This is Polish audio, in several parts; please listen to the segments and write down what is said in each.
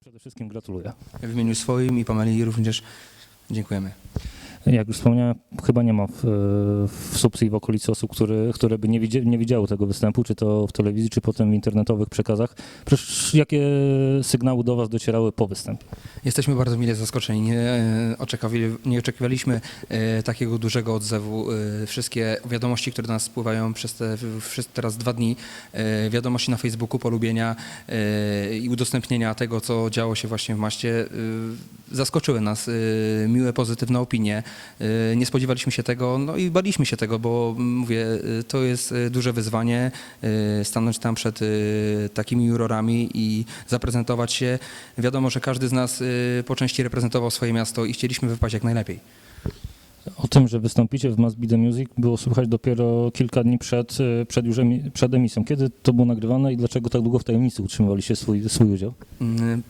Przede wszystkim gratuluję. W imieniu swoim i Pameli również dziękujemy. Jak już wspomniałem, chyba nie ma w, w Subsy i w okolicy osób, które, które by nie, widzie, nie widziały tego występu, czy to w telewizji, czy potem w internetowych przekazach. Przecież jakie sygnały do Was docierały po występie? Jesteśmy bardzo mile zaskoczeni. Nie, e, nie oczekiwaliśmy e, takiego dużego odzewu. E, wszystkie wiadomości, które do nas spływają przez te teraz dwa dni, wiadomości na Facebooku, polubienia i udostępnienia tego, co działo się właśnie w Maście, zaskoczyły nas. Miłe, pozytywne opinie. E, nie spodziewaliśmy się tego, no i baliśmy się tego, bo mówię, e, to jest e, duże wyzwanie stanąć tam przed takimi jurorami i zaprezentować się. Wiadomo, że każdy z nas y, po części reprezentował swoje miasto i chcieliśmy wypaść jak najlepiej. O tym, że wystąpicie w Must Be The Music było słychać dopiero kilka dni przed, przed, już emi- przed emisją. Kiedy to było nagrywane i dlaczego tak długo w tajemnicy utrzymywaliście swój, swój udział?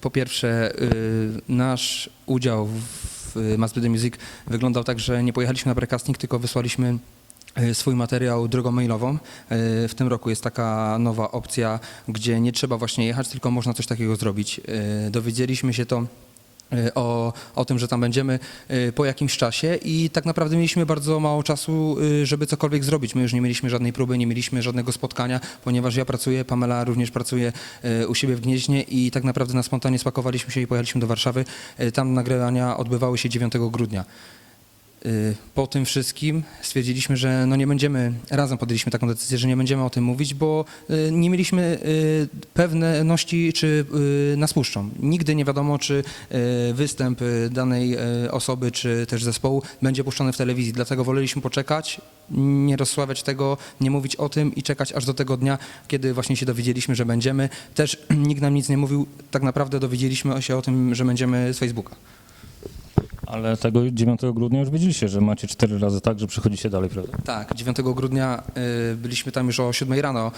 Po pierwsze, y, nasz udział w Must Be The Music wyglądał tak, że nie pojechaliśmy na precasting, tylko wysłaliśmy y, swój materiał drogą mailową. Y, W tym roku jest taka nowa opcja, gdzie nie trzeba właśnie jechać, tylko można coś takiego zrobić. Y, Dowiedzieliśmy się to y, o, o tym, że tam będziemy y, po jakimś czasie i tak naprawdę mieliśmy bardzo mało czasu, y, żeby cokolwiek zrobić. My już nie mieliśmy żadnej próby, nie mieliśmy żadnego spotkania, ponieważ ja pracuję, Pamela również pracuje y, u siebie w Gnieźnie i tak naprawdę na spontanie spakowaliśmy się i pojechaliśmy do Warszawy. Y, Tam nagrywania odbywały się 9 grudnia. Y, Po tym wszystkim stwierdziliśmy, że no nie będziemy, razem podjęliśmy taką decyzję, że nie będziemy o tym mówić, bo y, nie mieliśmy y, pewności, czy nas puszczą. Nigdy nie wiadomo, czy występ danej osoby, czy też zespołu będzie puszczony w telewizji. Dlatego woleliśmy poczekać, nie rozsławiać tego, nie mówić o tym i czekać aż do tego dnia, kiedy właśnie się dowiedzieliśmy, że będziemy. Też nikt nam nic nie mówił, tak naprawdę dowiedzieliśmy się o tym, że będziemy z Facebooka. Ale tego 9 grudnia już wiedzieliście, że macie cztery razy tak, że przychodzicie dalej, prawda? Tak, 9 grudnia y, byliśmy tam już o 7 rano.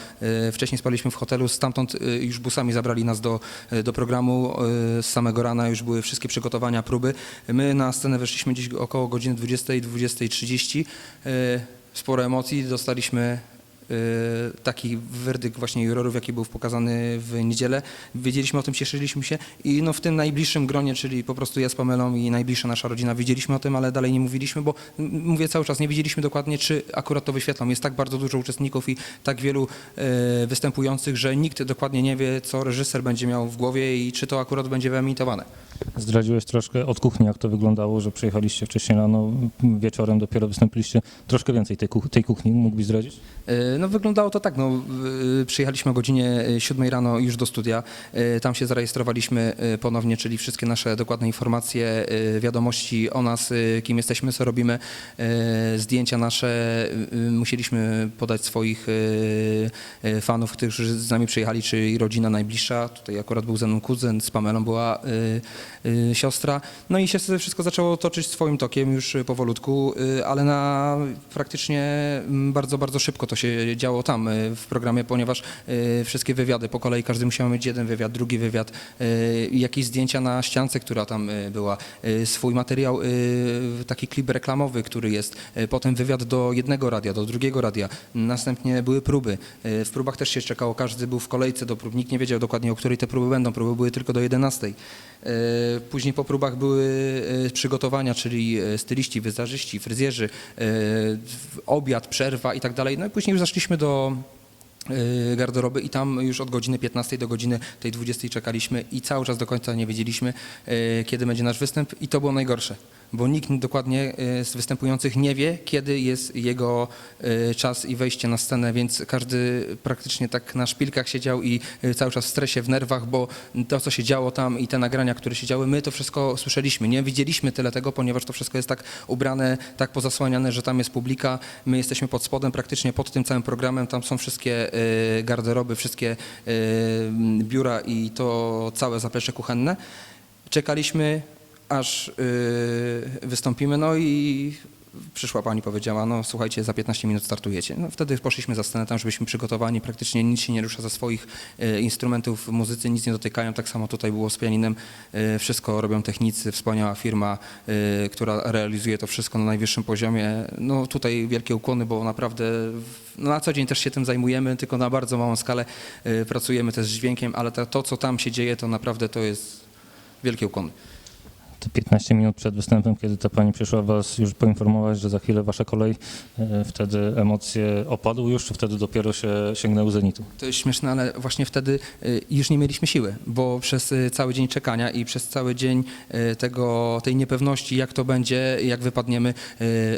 Y, Wcześniej spaliśmy w hotelu, stamtąd y, już busami zabrali nas do, y, do programu. Y, Z samego rana już były wszystkie przygotowania, próby. My na scenę weszliśmy gdzieś około godziny 20, 20.30. Y, Sporo emocji, dostaliśmy taki werdykt właśnie jurorów, jaki był pokazany w niedzielę. Wiedzieliśmy o tym, cieszyliśmy się i no w tym najbliższym gronie, czyli po prostu ja z Pamelą i najbliższa nasza rodzina, wiedzieliśmy o tym, ale dalej nie mówiliśmy, bo mówię cały czas, nie wiedzieliśmy dokładnie, czy akurat to wyświetlą. Jest tak bardzo dużo uczestników i tak wielu e, występujących, że nikt dokładnie nie wie, co reżyser będzie miał w głowie i czy to akurat będzie wyemitowane. Zdradziłeś troszkę od kuchni, jak to wyglądało, że przyjechaliście wcześniej rano, wieczorem dopiero wystąpiliście. Troszkę więcej tej, kuch- tej kuchni mógłbyś zdradzić? E, No wyglądało to tak, no, y, przyjechaliśmy o godzinie 7 rano już do studia, E, tam się zarejestrowaliśmy ponownie, czyli wszystkie nasze dokładne informacje, wiadomości o nas, kim jesteśmy, co robimy, zdjęcia nasze, musieliśmy podać swoich fanów, którzy z nami przyjechali, czy i rodzina najbliższa, tutaj akurat był ze mną kuzyn, z Pamelą była siostra, no i się wszystko zaczęło toczyć swoim tokiem już powolutku, ale na praktycznie mm, bardzo, bardzo szybko to się działo tam e, w programie, ponieważ e, wszystkie wywiady po kolei, każdy musiał mieć jeden wywiad, drugi wywiad, jakieś zdjęcia na ściance, która tam była, swój materiał, taki klip reklamowy, który jest, potem wywiad do jednego radia, do drugiego radia, następnie były próby. W próbach też się czekało, każdy był w kolejce do prób, nikt nie wiedział dokładnie, o której te próby będą, próby były tylko do 11. E, Później po próbach były przygotowania, czyli styliści, wizerzyści, fryzjerzy, obiad, przerwa i tak dalej. No i później już zaszliśmy do garderoby i tam już od godziny 15 do godziny tej 20 czekaliśmy i cały czas do końca nie wiedzieliśmy, e, kiedy będzie nasz występ i to było najgorsze, bo nikt dokładnie e, z występujących nie wie, kiedy jest jego czas i wejście na scenę, więc każdy praktycznie tak na szpilkach siedział i cały czas w stresie, w nerwach, bo to, co się działo tam i te nagrania, które się działy, my to wszystko słyszeliśmy. Nie widzieliśmy tyle tego, ponieważ to wszystko jest tak ubrane, tak pozasłaniane, że tam jest publika, my jesteśmy pod spodem, praktycznie pod tym całym programem, tam są wszystkie garderoby, wszystkie e, biura i to całe zaplecze kuchenne. Czekaliśmy, aż y, wystąpimy, no i przyszła pani, powiedziała, no słuchajcie, za 15 minut startujecie. No wtedy poszliśmy za scenę tam, żebyśmy przygotowani, praktycznie nic się nie rusza ze swoich y, instrumentów, muzycy nic nie dotykają, tak samo tutaj było z pianinem, y, wszystko robią technicy, wspaniała firma, y, która realizuje to wszystko na najwyższym poziomie. No tutaj wielkie ukłony, bo naprawdę no, na co dzień też się tym zajmujemy, tylko na bardzo małą skalę y, pracujemy też z dźwiękiem, ale to, to co tam się dzieje, to naprawdę to jest Wielkie ukłony. Te 15 minut przed występem, kiedy ta pani przyszła was już poinformować, że za chwilę wasza kolej, e, wtedy emocje opadły już, czy wtedy dopiero się sięgnęły zenitu? To jest śmieszne, ale właśnie wtedy y, już nie mieliśmy siły, bo przez y, cały dzień czekania i przez cały dzień tego, tej niepewności, jak to będzie, jak wypadniemy,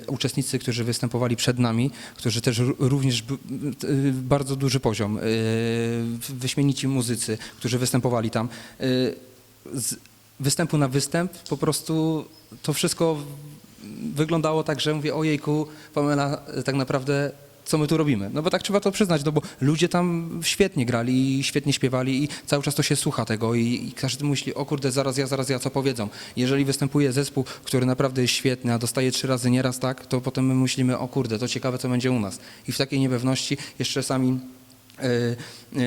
uczestnicy, którzy występowali przed nami, którzy też również bardzo duży poziom, wyśmienici muzycy, którzy występowali tam. Z występu na występ po prostu to wszystko wyglądało tak, że mówię, ojejku, Pamela, tak naprawdę co my tu robimy? No bo tak trzeba to przyznać, no bo ludzie tam świetnie grali i świetnie śpiewali i cały czas to się słucha tego i, i każdy myśli, o kurde, zaraz ja, zaraz ja, co powiedzą. Jeżeli występuje zespół, który naprawdę jest świetny, a dostaje trzy razy nieraz tak, to potem my myślimy, o kurde, to ciekawe, co będzie u nas. I w takiej niepewności jeszcze sami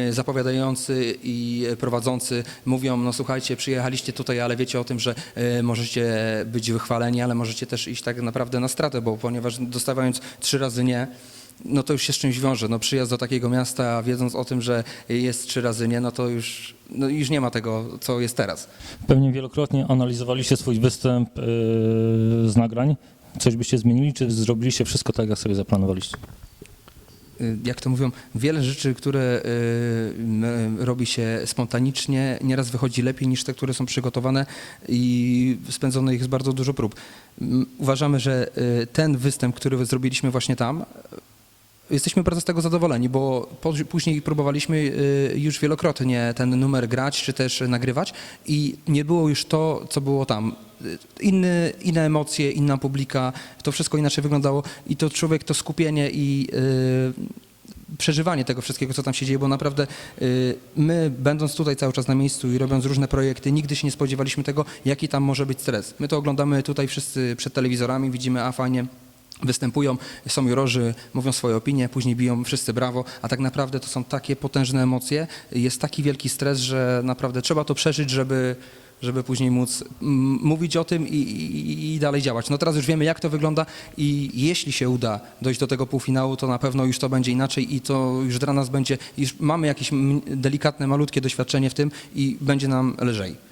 zapowiadający i prowadzący mówią, no słuchajcie, przyjechaliście tutaj, ale wiecie o tym, że e, możecie być wychwaleni, ale możecie też iść tak naprawdę na stratę, bo ponieważ dostawając trzy razy nie, no to już się z czymś wiąże. No przyjazd do takiego miasta, wiedząc o tym, że jest trzy razy nie, no to już, no już nie ma tego, co jest teraz. Pewnie wielokrotnie analizowaliście swój występ e, z nagrań. Coś byście zmienili, czy zrobiliście wszystko tak, jak sobie zaplanowaliście? Y, jak to mówią, wiele rzeczy, które y, robi się spontanicznie, nieraz wychodzi lepiej niż te, które są przygotowane i spędzone ich jest bardzo dużo prób. Uważamy, że y, ten występ, który zrobiliśmy właśnie tam, jesteśmy bardzo z tego zadowoleni, bo później próbowaliśmy już wielokrotnie ten numer grać, czy też nagrywać i nie było już to, co było tam. Inny, inne emocje, inna publika, to wszystko inaczej wyglądało i to człowiek, to skupienie i y, przeżywanie tego wszystkiego, co tam się dzieje, bo naprawdę y, my, będąc tutaj cały czas na miejscu i robiąc różne projekty, nigdy się nie spodziewaliśmy tego, jaki tam może być stres. My to oglądamy tutaj wszyscy przed telewizorami, widzimy, a fajnie, występują, są jurorzy, mówią swoje opinie, później biją wszyscy brawo, a tak naprawdę to są takie potężne emocje, jest taki wielki stres, że naprawdę trzeba to przeżyć, żeby żeby później móc mm, mówić o tym i, i, i dalej działać. No teraz już wiemy, jak to wygląda i jeśli się uda dojść do tego półfinału, to na pewno już to będzie inaczej i to już dla nas będzie, już mamy jakieś delikatne, malutkie doświadczenie w tym i będzie nam lżej.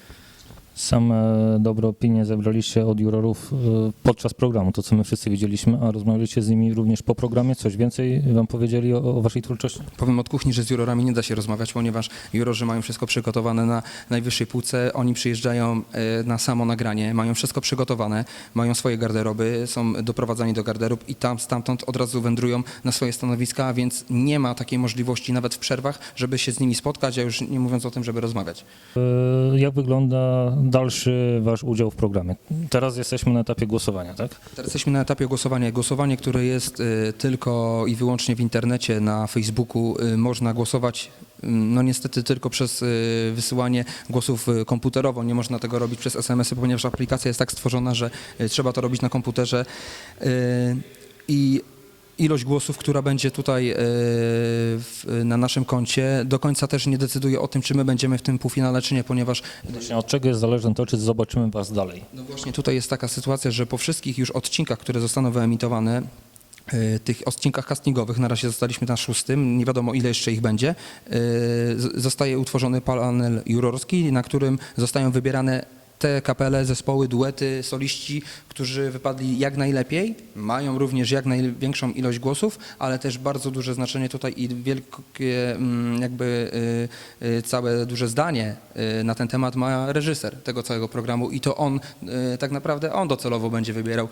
Same dobre opinie zebraliście od jurorów e, podczas programu, to co my wszyscy widzieliśmy, a rozmawialiście z nimi również po programie? Coś więcej wam powiedzieli o, o waszej twórczości? Powiem od kuchni, że z jurorami nie da się rozmawiać, ponieważ jurorzy mają wszystko przygotowane na najwyższej półce. Oni przyjeżdżają e, na samo nagranie, mają wszystko przygotowane, mają swoje garderoby, są doprowadzani do garderób i tam stamtąd od razu wędrują na swoje stanowiska, więc nie ma takiej możliwości nawet w przerwach, żeby się z nimi spotkać, a już nie mówiąc o tym, żeby rozmawiać. E, Jak wygląda dalszy wasz udział w programie? Teraz jesteśmy na etapie głosowania, tak? Teraz jesteśmy na etapie głosowania. Głosowanie, które jest y, tylko i wyłącznie w internecie, na Facebooku, y, można głosować. y, No niestety tylko przez y, wysyłanie głosów komputerowo. Nie można tego robić przez SMS-y, ponieważ aplikacja jest tak stworzona, że trzeba to robić na komputerze. I ilość głosów, która będzie tutaj w, na naszym koncie, do końca też nie decyduje o tym, czy my będziemy w tym półfinale, czy nie, ponieważ Właśnie od czego jest zależne to, czy zobaczymy was dalej? no właśnie tutaj jest taka sytuacja, że po wszystkich już odcinkach, które zostaną wyemitowane, y, tych odcinkach castingowych, na razie zostaliśmy na szóstym, nie wiadomo ile jeszcze ich będzie, z- zostaje utworzony panel jurorski, na którym zostają wybierane te kapele, zespoły, duety, soliści, którzy wypadli jak najlepiej, mają również jak największą ilość głosów, ale też bardzo duże znaczenie tutaj i wielkie mm, jakby y, y, całe duże zdanie y, na ten temat ma reżyser tego całego programu i to on, tak naprawdę on docelowo będzie wybierał,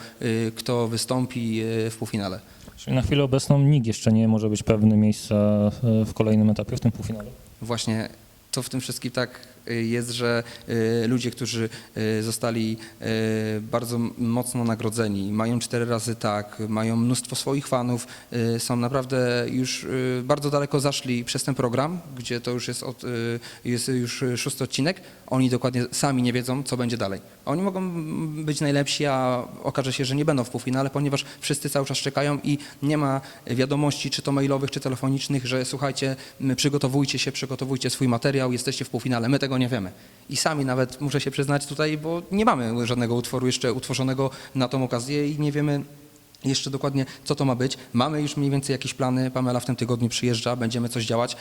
kto wystąpi w półfinale. Czyli na chwilę obecną nikt jeszcze nie może być pewny miejsca w kolejnym etapie, w tym półfinale. Właśnie to w tym wszystkim tak jest, że y, ludzie, którzy y, zostali y, bardzo mocno nagrodzeni, mają cztery razy tak, mają mnóstwo swoich fanów, y, są naprawdę już y, bardzo daleko zaszli przez ten program, gdzie to już jest, od, y, jest już y, szósty odcinek, oni dokładnie sami nie wiedzą, co będzie dalej. Oni mogą być najlepsi, a okaże się, że nie będą w półfinale, ponieważ wszyscy cały czas czekają i nie ma wiadomości, czy to mailowych, czy telefonicznych, że słuchajcie, przygotowujcie się, przygotowujcie swój materiał, jesteście w półfinale. My tego nie wiemy. I sami nawet muszę się przyznać tutaj, bo nie mamy żadnego utworu jeszcze utworzonego na tą okazję i nie wiemy jeszcze dokładnie, co to ma być. Mamy już mniej więcej jakieś plany. Pamela w tym tygodniu przyjeżdża, będziemy coś działać.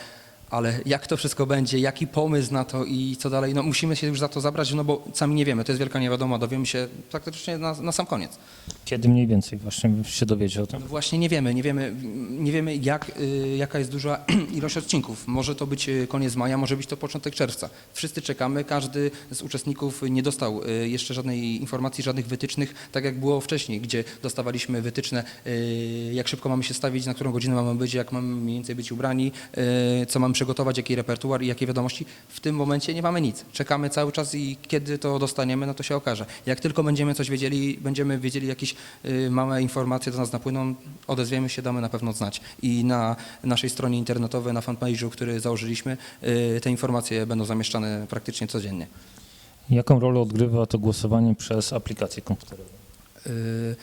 Ale jak to wszystko będzie, jaki pomysł na to i co dalej, no musimy się już za to zabrać, no bo sami nie wiemy, to jest wielka niewiadoma, dowiemy się praktycznie na, na sam koniec. Kiedy mniej więcej właśnie się dowiecie o tym? No właśnie nie wiemy, nie wiemy, nie wiemy jak, y, jaka jest duża ilość odcinków. Może to być y, koniec maja, może być to początek czerwca. Wszyscy czekamy, każdy z uczestników nie dostał y, jeszcze żadnej informacji, żadnych wytycznych, tak jak było wcześniej, gdzie dostawaliśmy wytyczne, y, jak szybko mamy się stawić, na którą godzinę mamy być, jak mamy mniej więcej być ubrani, y, co mamy przygotować, jaki repertuar i jakie wiadomości. W tym momencie nie mamy nic. Czekamy cały czas i kiedy to dostaniemy, no to się okaże. Jak tylko będziemy coś wiedzieli, będziemy wiedzieli jakieś y, małe informacje do nas napłyną, odezwiemy się, damy na pewno znać. I na naszej stronie internetowej, na fanpage'u, który założyliśmy, y, te informacje będą zamieszczane praktycznie codziennie. Jaką rolę odgrywa to głosowanie przez aplikacje komputerowe? Y,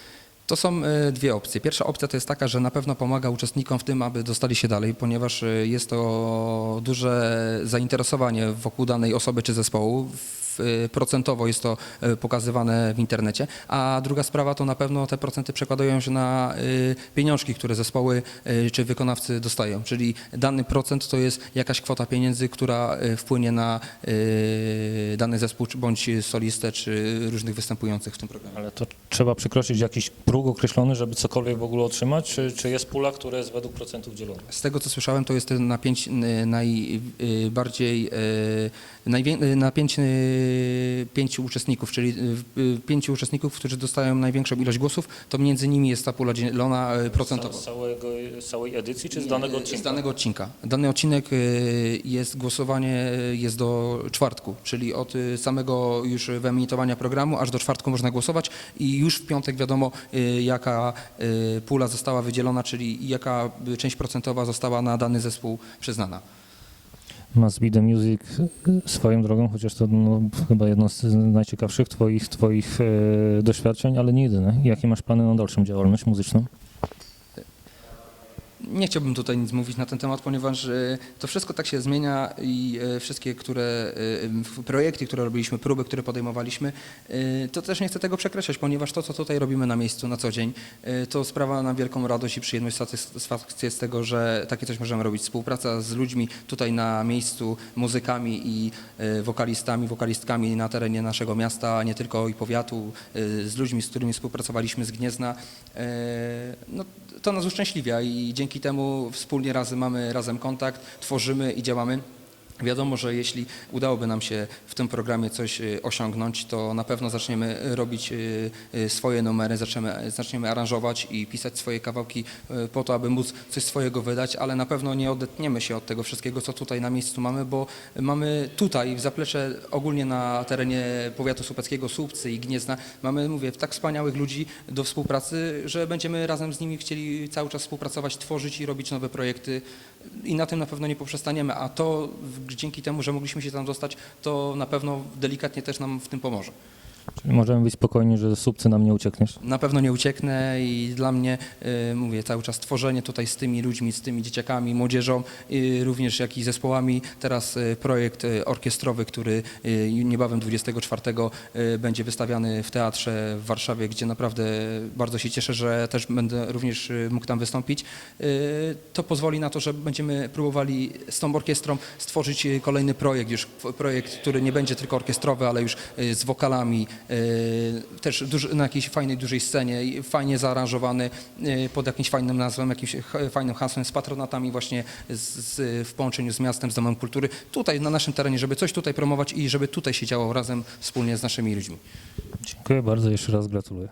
To są y, dwie opcje. Pierwsza opcja to jest taka, że na pewno pomaga uczestnikom w tym, aby dostali się dalej, ponieważ y, jest to duże zainteresowanie wokół danej osoby czy zespołu. Y, Procentowo jest to y, pokazywane w internecie, a druga sprawa to na pewno te procenty przekładają się na y, pieniążki, które zespoły czy wykonawcy dostają. Czyli dany procent to jest jakaś kwota pieniędzy, która wpłynie na dany zespół, bądź solistę, czy różnych występujących w tym programie. Ale to trzeba przekroczyć jakiś próg określony, żeby cokolwiek w ogóle otrzymać, czy, czy jest pula, która jest według procentów dzielona? Z tego co słyszałem, to jest to na pięć y, najbardziej najwię- pięciu uczestników, czyli y, y, pięciu uczestników, którzy dostają największą ilość głosów, to między nimi jest ta pula dzielona y, procentowo. Z całego, całej edycji, czy z danego y, odcinka? Z danego odcinka. Dany odcinek y, jest głosowanie y, jest do czwartku, czyli od y, samego już wyemitowania programu aż do czwartku można głosować i już w piątek wiadomo y, jaka y, pula została wydzielona, czyli jaka y, część procentowa została na dany zespół przyznana. Must Be The Music y, swoją drogą, chociaż to no, chyba jedno z najciekawszych twoich, twoich e, doświadczeń, ale nie jedyne. Jakie masz plany na dalszą działalność muzyczną? Nie chciałbym tutaj nic mówić na ten temat, ponieważ e, to wszystko tak się zmienia i e, wszystkie które, e, projekty, które robiliśmy, próby, które podejmowaliśmy, to też nie chcę tego przekreślać, ponieważ to, co tutaj robimy na miejscu na co dzień, to sprawia nam wielką radość i przyjemność, satysfakcję z tego, że takie coś możemy robić. Współpraca z ludźmi tutaj na miejscu, muzykami i wokalistami, wokalistkami na terenie naszego miasta, nie tylko i powiatu, z ludźmi, z którymi współpracowaliśmy z Gniezna, no, to nas uszczęśliwia i dzięki temu wspólnie razem mamy razem kontakt, tworzymy i działamy. Wiadomo, że jeśli udałoby nam się w tym programie coś y, osiągnąć, to na pewno zaczniemy y, robić y, swoje numery, zaczniemy, zaczniemy aranżować i pisać swoje kawałki po to, aby móc coś swojego wydać, ale na pewno nie odetniemy się od tego wszystkiego, co tutaj na miejscu mamy, bo mamy tutaj w zaplecze ogólnie na terenie powiatu słupeckiego, Słupcy i Gniezna, mamy, mówię, tak wspaniałych ludzi do współpracy, że będziemy razem z nimi chcieli cały czas współpracować, tworzyć i robić nowe projekty i na tym na pewno nie poprzestaniemy, a to w- dzięki temu, że mogliśmy się tam dostać, to na pewno delikatnie też nam w tym pomoże. Czyli możemy być spokojni, że słupcy nam nie uciekniesz? Na pewno nie ucieknę i dla mnie, y, mówię, cały czas tworzenie tutaj z tymi ludźmi, z tymi dzieciakami, młodzieżą, y, również jak i zespołami. Teraz y, projekt y, orkiestrowy, który y, niebawem 24 y, będzie wystawiany w teatrze w Warszawie, gdzie naprawdę bardzo się cieszę, że też będę również y, mógł tam wystąpić. Y, To pozwoli na to, że będziemy próbowali z tą orkiestrą stworzyć y, kolejny projekt, już projekt, który nie będzie tylko orkiestrowy, ale już y, z wokalami, też duży, na jakiejś fajnej, dużej scenie, fajnie zaaranżowany y, pod jakimś fajnym nazwą, jakimś fajnym hasłem, z patronatami właśnie z, z, w połączeniu z miastem, z Domem Kultury, tutaj na naszym terenie, żeby coś tutaj promować i żeby tutaj się działo razem wspólnie z naszymi ludźmi. Dziękuję bardzo, jeszcze raz gratuluję.